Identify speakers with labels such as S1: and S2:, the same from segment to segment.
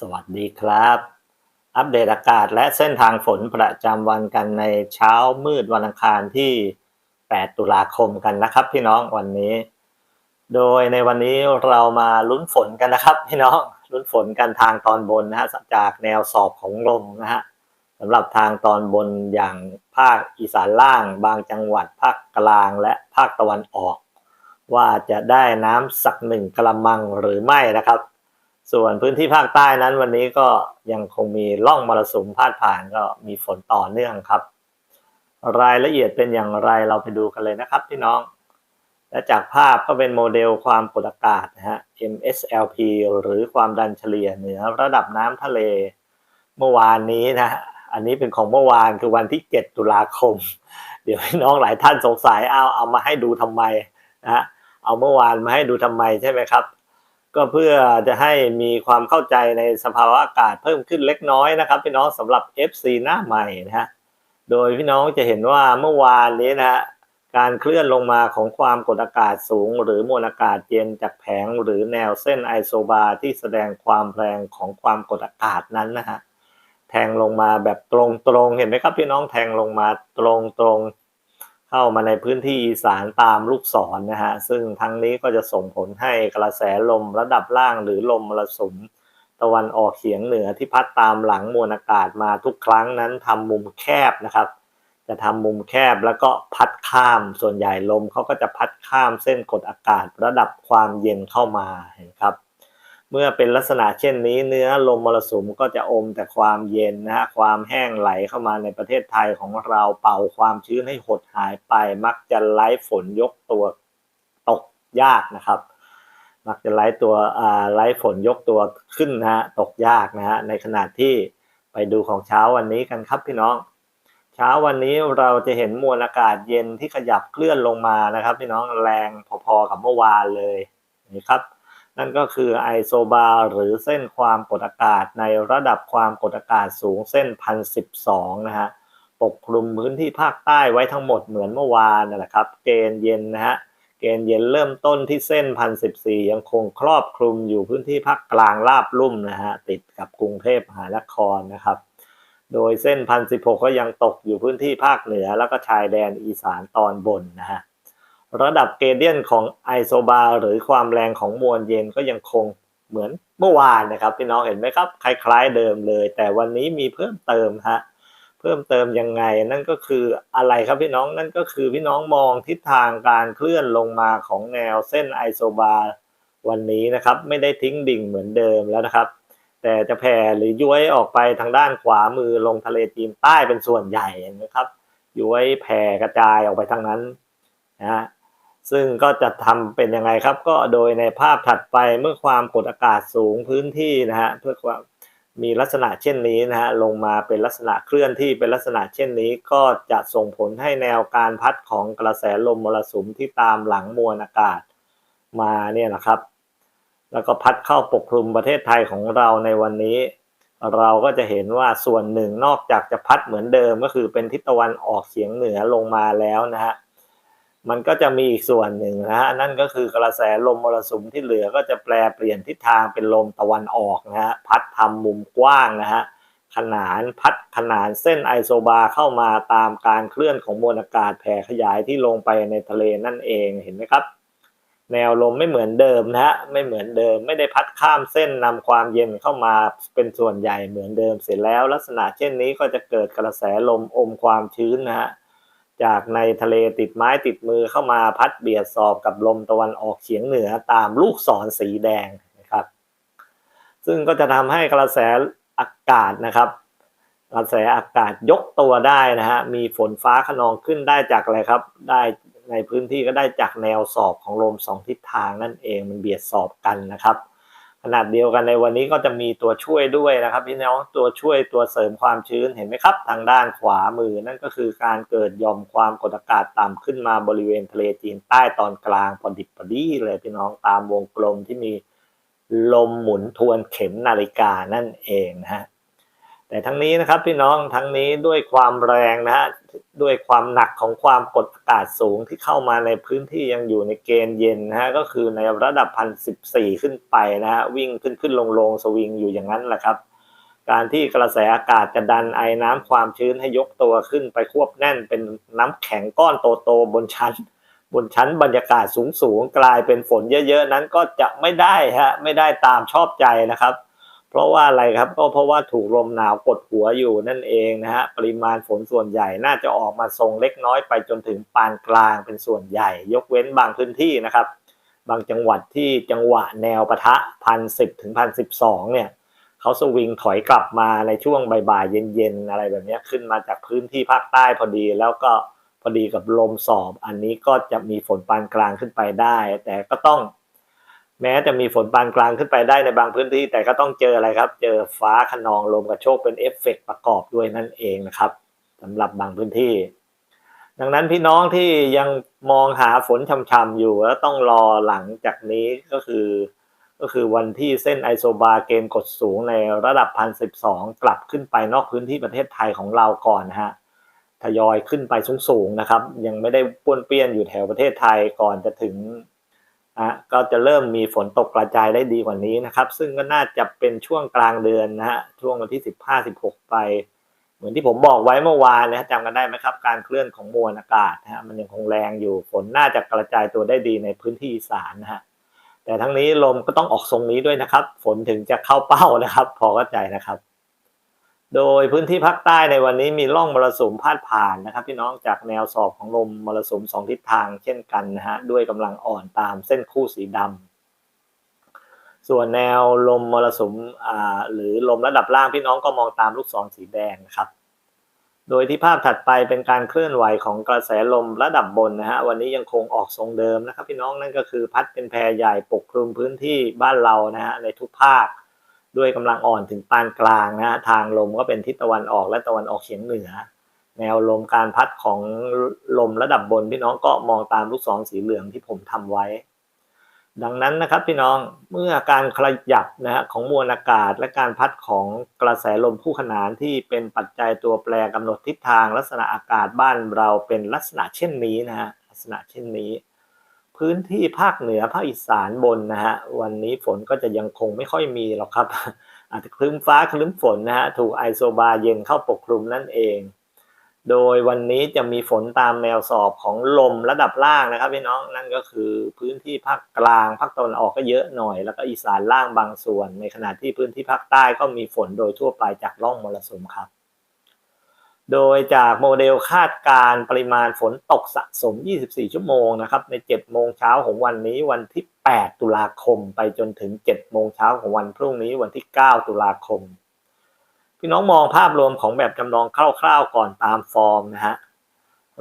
S1: สวัสดีครับ อัปเดตอากาศและเส้นทางฝนประจำวันกันในเช้ามืดวันอังคารที่ 8 ตุลาคมกันนะครับพี่น้องวันนี้ โดยในวันนี้เรามาลุ้นฝนกันนะครับ พี่น้องลุ้นฝนกันทางตอนบนนะฮะจากแนวสอบของลมนะฮะสำหรับทางตอนบนอย่างภาคอีสานล่าง บางจังหวัดภาคกลางและภาคตะวันออก ว่าจะได้น้ำสักหนึ่งกระมังหรือไม่นะครับ ส่วนพื้นที่ภาคใต้นั้นวันนี้ก็ยังคงมีร่องมรสุมพาดผ่านก็มีฝนต่อเนื่องครับ รายละเอียดเป็นอย่างไรเราไปดูกันเลยนะครับพี่น้อง และจากภาพก็เป็นโมเดลความกดอากาศนะฮะ MSLP หรือความดันเฉลี่ยเหนือระดับน้ำทะเล เมื่อวานนี้นะอันนี้เป็นของเมื่อวานคือวันที่ 7 ตุลาคม เดี๋ยวพี่น้องหลายท่านสงสัยเอาเอามาให้ดูทำไมนะฮะเอาเมื่อวานมาให้ดูทำไมใช่ไหมครับ ก็เพื่อจะให้มีความเข้าใจในสภาวะอากาศเพิ่มขึ้นเล็กน้อยนะครับ พี่น้องสำหรับ FC หน้าใหม่นะฮะโดยพี่น้องจะเห็นว่าเมื่อวานนี้นะฮะการเคลื่อนลงมาของความกดอากาศสูง หรือมวลอากาศเย็นจากแผงหรือแนวเส้นไอโซบาร์ที่แสดงความแรงของความกดอากาศนั้นนะฮะแทงลงมาแบบตรงๆเห็นไหมครับพี่น้องแทงลงมาตรงๆ เข้ามาในพื้นที่อีสานตามลูกศรนะฮะซึ่งทั้งนี้ก็จะส่งผลให้กระแสลมระดับล่างหรือลมมรสุมตะวันออกเฉียงเหนือที่พัดตามหลังมวลอากาศมาทุกครั้งนั้นทำมุมแคบนะครับ จะทำมุมแคบแล้วก็พัดข้ามส่วนใหญ่ลมเขาก็จะพัดข้ามเส้นกดอากาศระดับความเย็นเข้ามาเห็นครับ เมื่อเป็นลักษณะเช่นนี้เนื้อลมมรสุมก็จะอมแต่ความเย็นนะฮะความแห้งไหลเข้ามาในประเทศไทยของเราเป่าความชื้นให้หดหายไป มักจะไล่ฝนยกตัวตกยากนะครับ มักจะไล่ตัวอ่าไล่ฝนยกตัวขึ้นนะฮะตกยากนะฮะในขณะที่ไปดูของเช้าวันนี้กันครับพี่น้องเช้าวันนี้เราจะเห็นมวลอากาศเย็นที่ขยับเคลื่อนลงมานะครับ พี่น้องแรงพอๆกับเมื่อวานเลยนี่ครับ นั่นก็คือไอโซบาหรือเส้นความกดอากาศในระดับความกดอากาศสูงเส้นพันสิบสองนะฮะ ปกคลุมพื้นที่ภาคใต้ไว้ทั้งหมดเหมือนเมื่อวานนั่นแหละครับ เกณฑ์เย็นนะฮะ เกณฑ์เย็นเริ่มต้นที่เส้นพันสิบสี่ยังคงครอบคลุมอยู่พื้นที่ภาคกลางราบลุ่มนะฮะ ติดกับกรุงเทพมหานครนะครับ โดยเส้นพันสิบหกก็ยังตกอยู่พื้นที่ภาคเหนือ แล้วก็ชายแดนอีสานตอนบนนะฮะ ระดับเกเดียนของไอโซบาหรือความแรงของมวลเย็นก็ยังคงเหมือนเมื่อวานนะครับพี่น้องเห็นไหมครับ คล้ายๆเดิมเลย แต่วันนี้มีเพิ่มเติมฮะเพิ่มเติมยังไงนั่นก็คืออะไรครับพี่น้องนั่นก็คือพี่น้องมองทิศทางการเคลื่อนลงมาของแนวเส้นไอโซบาวันนี้นะครับไม่ได้ทิ้งดิ่งเหมือนเดิมแล้วนะครับ แต่จะแผ่หรือย้วยออกไปทางด้านขวามือลงทะเลจีนใต้เป็นส่วนใหญ่นะครับย้วยแผ่กระจายออกไปทางนั้นนะฮะ ซึ่งก็จะทำเป็นยังไงครับ ก็โดยในภาพถัดไปเมื่อความกดอากาศสูงพื้นที่นะฮะเพื่อความมีลักษณะเช่นนี้นะฮะลงมาเป็นลักษณะเคลื่อนที่เป็นลักษณะเช่นนี้ ก็จะส่งผลให้แนวการพัดของกระแสลมมรสุมที่ตามหลังมวลอากาศมาเนี่ยนะครับ แล้วก็พัดเข้าปกคลุมประเทศไทยของเราในวันนี้ เราก็จะเห็นว่าส่วนหนึ่งนอกจากจะพัดเหมือนเดิมก็คือเป็นทิศตะวันออกเฉียงเหนือลงมาแล้วนะฮะ มันก็จะมีอีกส่วนหนึ่งนะฮะนั่นก็คือกระแสลมมรสุมที่เหลือก็จะแปลเปลี่ยนทิศทางเป็นลมตะวันออกนะฮะพัดทำมุมกว้างนะฮะขนานพัดขนานเส้นไอโซบาเข้ามาตามการเคลื่อนของมวลอากาศแผ่ขยายที่ลงไปในทะเลนั่นเองเห็นไหมครับ แนวลมไม่เหมือนเดิมนะฮะไม่เหมือนเดิมไม่ได้พัดข้ามเส้นนำความเย็นเข้ามาเป็นส่วนใหญ่เหมือนเดิมเสร็จแล้ว ลักษณะเช่นนี้ก็จะเกิดกระแสลมอมความชื้นนะฮะ จากในทะเลติดไม้ติดมือเข้ามาพัดเบียดสอบกับลมตะวันออกเฉียงเหนือตามลูกศรสีแดงนะครับ ซึ่งก็จะทำให้กระแสอากาศนะครับ กระแสอากาศยกตัวได้นะฮะมีฝนฟ้าขนองขึ้นได้จากอะไรครับ ได้ในพื้นที่ก็ได้จากแนวสอบของลมสองทิศทางนั่นเองมันเบียดสอบกันนะครับ ขนาดเดียวกันในวันนี้ก็จะมีตัวช่วยด้วยนะครับพี่น้องตัวช่วยตัวเสริมความชื้นเห็นไหมครับ ทางด้านขวามือนั่นก็คือการเกิดย่อมความกดอากาศต่ำขึ้นมาบริเวณทะเลจีนใต้ตอนกลางพอดิบพอดีเลยพี่น้องตามวงกลมที่มีลมหมุนทวนเข็มนาฬิกานั่นเองนะฮะ แต่ทั้งนี้นะครับพี่น้องทั้งนี้ด้วยความแรงนะฮะด้วยความหนักของความกดอากาศสูงที่เข้ามาในพื้นที่ยังอยู่ในเกณฑ์เย็นนะฮะก็คือในระดับพันสิบสี่ขึ้นไปนะฮะวิ่งขึ้นขึ้นลงลงสวิงอยู่อย่างนั้นแหละครับ การที่กระแสอากาศจะดันไอน้ำความชื้นให้ยกตัวขึ้นไปควบแน่นเป็นน้ำแข็งก้อนโตๆบนชั้น บนชั้นบรรยากาศสูงๆกลายเป็นฝนเยอะๆนั้นก็จะไม่ได้ฮะไม่ได้ตามชอบใจนะครับ เพราะว่าอะไรครับก็เพราะว่าถูกลมหนาวกดหัวอยู่นั่นเองนะฮะปริมาณฝนส่วนใหญ่น่าจะออกมาทรงเล็กน้อยไปจนถึงปานกลางเป็นส่วนใหญ่ ยกเว้นบางพื้นที่นะครับ บางจังหวัดที่จังหวะแนวปะทะพันสิบถึงพันสิบสองเนี่ยเขาสวิงถอยกลับมาในช่วงบ่ายเย็นๆอะไรแบบนี้ขึ้นมาจากพื้นที่ภาคใต้พอดีแล้วก็พอดีกับลมสอบ อันนี้ก็จะมีฝนปานกลางขึ้นไปได้ แต่ก็ต้อง แม้จะมีฝนปานกลางขึ้นไปได้ในบางพื้นที่ แต่ก็ต้องเจออะไรครับ เจอฟ้าขนองลมกระโชกเป็นเอฟเฟกต์ประกอบด้วยนั่นเองนะครับสำหรับบางพื้นที่ ดังนั้นพี่น้องที่ยังมองหาฝนช่ำๆอยู่แล้วต้องรอหลังจากนี้ก็คือ ก็คือวันที่เส้นไอโซบาเกณฑ์กดสูงในระดับพันสิบสองกลับขึ้นไปนอกพื้นที่ประเทศไทยของเราก่อนนะฮะทยอยขึ้นไปสูงๆนะครับ ยังไม่ได้ป้วนเปี้ยนอยู่แถวประเทศไทยก่อนจะถึง อะก็จะเริ่มมีฝนตกกระจายได้ดีกว่านี้นะครับ ซึ่งก็น่าจะเป็นช่วงกลางเดือนนะฮะช่วงวันที่สิบห้าสิบหกไป เหมือนที่ผมบอกไว้เมื่อวานนะจำกันได้ไหมครับ การเคลื่อนของมวลอากาศนะฮะมันยังคงแรงอยู่ฝนน่าจะกระจายตัวได้ดีในพื้นที่อีสานนะฮะแต่ทั้งนี้ลมก็ต้องออกทรงนี้ด้วยนะครับ ฝนถึงจะเข้าเป้านะครับ พอเข้าใจนะครับ โดยพื้นที่ภาคใต้ในวันนี้มีร่องมรสุมพาดผ่านนะครับพี่น้องจากแนวสอบของลมมรสุมสองทิศทางเช่นกันนะฮะด้วยกำลังอ่อนตามเส้นคู่สีดำส่วนแนวลมมรสุมอ่าหรือลมระดับล่างพี่น้องก็มองตามลูกศรสีแดงนะครับ โดยที่ภาพถัดไปเป็นการเคลื่อนไหวของกระแสลมระดับบนนะฮะวันนี้ยังคงออกทรงเดิมนะครับ พี่น้องนั่นก็คือพัดเป็นแพรใหญ่ปกคลุมพื้นที่บ้านเรานะฮะในทุกภาค ด้วยกำลังอ่อนถึงปานกลางนะฮะทางลมก็เป็นทิศตะวันออกและตะวันออกเฉียงเหนือ แนวลมการพัดของลมระดับบนพี่น้องก็มองตามลูกศรสีเหลืองที่ผมทำไว้ ดังนั้นนะครับพี่น้องเมื่อการขยับนะฮะของมวลอากาศและการพัดของกระแสลมคู่ขนานที่เป็นปัจจัยตัวแปรกำหนดทิศทาง ลักษณะอากาศบ้านเราเป็นลักษณะเช่นนี้นะฮะลักษณะเช่นนี้ พื้นที่ภาคเหนือภาคอีสานบนนะฮะวันนี้ฝนก็จะยังคงไม่ค่อยมีหรอกครับ อาจจะคลึ้มฟ้าคลึ้มฝนนะฮะถูกไอโซบาเย็นเข้าปกคลุมนั่นเอง โดยวันนี้จะมีฝนตามแนวสอบของลมระดับล่างนะครับพี่น้องนั่นก็คือพื้นที่ภาคกลางภาคตะวันออกก็เยอะหน่อย แล้วก็อีสานล่างบางส่วน ในขณะที่พื้นที่ภาคใต้ก็มีฝนโดยทั่วไปจากร่องมรสุมครับ โดยจากโมเดลคาดการปริมาณฝนตกสะสม 24 ชั่วโมงนะครับ ใน 7 โมงเช้าของวันนี้วันที่ 8 ตุลาคม ไปจนถึง 7 โมงเช้าของวันพรุ่งนี้วันที่ 9 ตุลาคม พี่น้องมองภาพรวมของแบบจำลองคร่าวๆก่อนตามฟอร์มนะฮะ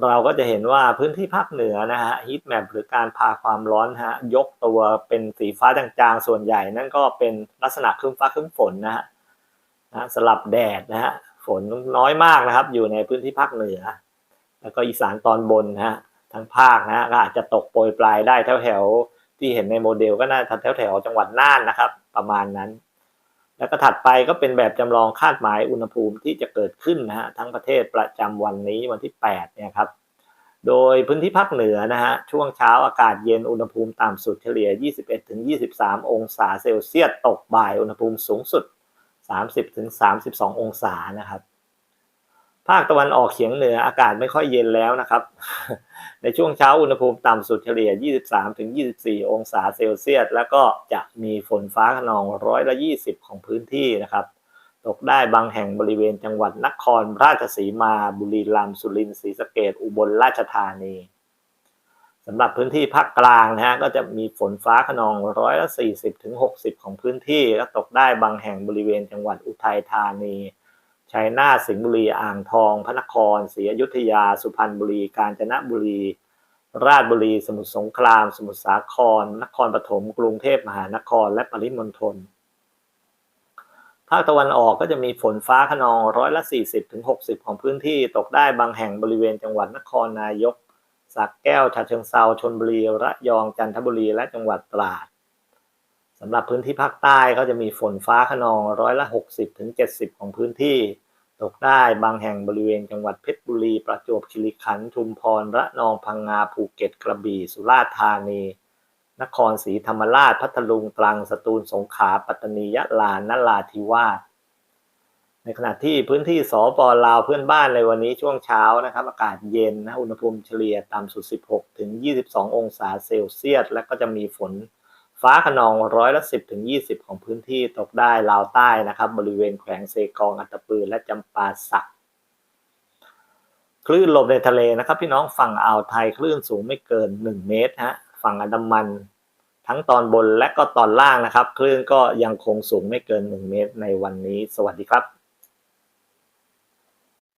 S1: เราก็จะเห็นว่าพื้นที่ภาคเหนือนะฮะฮีทแมปหรือการพาความร้อนฮะยกตัวเป็นสีฟ้าจางๆ ส่วนใหญ่นั่นก็เป็นลักษณะครึ้มฟ้าครึ้มฝนนะฮะนะสลับแดดนะฮะ ฝนน้อยมากนะครับ อยู่ในพื้นที่ภาคเหนือ แล้วก็อีสานตอนบนนะฮะทั้งภาคนะฮะก็อาจจะตกโปรยปลายได้แถวๆที่เห็นในโมเดลก็น่าจะแถวๆจังหวัดน่านนะครับ ประมาณนั้น แล้วก็ถัดไปก็เป็นแบบจำลองคาดหมายอุณหภูมิที่จะเกิดขึ้นนะฮะทั้งประเทศประจำวันนี้วันที่8เนี่ยครับโดยพื้นที่ภาคเหนือนะฮะช่วงเช้าอากาศเย็นอุณหภูมิต่ำสุดเฉลี่ย 21-23 องศาเซลเซียสตกบ่ายอุณหภูมิสูงสุด 30-32 องศานะครับ ภาคตะวันออกเฉียงเหนืออากาศไม่ค่อยเย็นแล้วนะครับ ในช่วงเช้าอุณหภูมิต่ำสุดเฉลี่ย 23-24 องศาเซลเซียส แล้วก็จะมีฝนฟ้าขนองร้อยละ 20 ของพื้นที่นะครับตกได้บางแห่งบริเวณจังหวัดนครราชสีมา บุรีรัมย์สุรินทร์ศรีสะเกษอุบลราชธานี สำหรับพื้นที่ภาคกลางนะฮะก็จะมีฝนฟ้าขนองร้อยละ40ถึง60 ของพื้นที่ และตกได้บางแห่งบริเวณจังหวัดอุทัยธานีชัยนาทสิงห์บุรีอ่างทอง พระนครศรีอยุธยา สุพรรณบุรี กาญจนบุรี ราชบุรี สมุทรสงคราม สมุทรสาคร นครปฐมกรุงเทพมหานครและปริมณฑลภาคตะวันออกก็จะมีฝนฟ้าขนองร้อยละ40ถึง60 ของพื้นที่ตกได้บางแห่งบริเวณจังหวัดนครนายก สระแก้วฉะเชิงเซาชลบุรีระยองจันทบุรีและจังหวัดตราดสำหรับพื้นที่ภาคใต้ก็จะมีฝนฟ้าขนองร้อยละ 60ถึง70 ของพื้นที่ ตกได้บางแห่งบริเวณจังหวัดเพชรบุรี ประจวบคีรีขันธ์ชุมพรระนองพังงาภูเก็ตกระบี่สุราษฎร์ธานี นครศรีธรรมราชพัทลุงตรังสตูลสงขลาปัตตานียะลานราธิวาส ในขณะที่พื้นที่สปลาวเพื่อนบ้านในวันนี้ช่วงเช้านะครับอากาศเย็นนะอุณหภูมิเฉลี่ยต่ำสุด 16 ถึง 22 องศาเซลเซียส และก็จะมีฝนฟ้าขนองร้อยละ 10 ถึง 20 ของพื้นที่ตกได้ลาวใต้นะครับ บริเวณแขวงเซกองอัตตปือและจำปาสักคลื่นลมในทะเลนะครับ พี่น้องฝั่งอ่าวไทยคลื่นสูงไม่เกิน 1 เมตรฮะฝั่งอันดามันทั้งตอนบนและก็ตอนล่างนะครับ คลื่นก็ยังคงสูงไม่เกิน 1 เมตรในวันนี้ สวัสดีครับ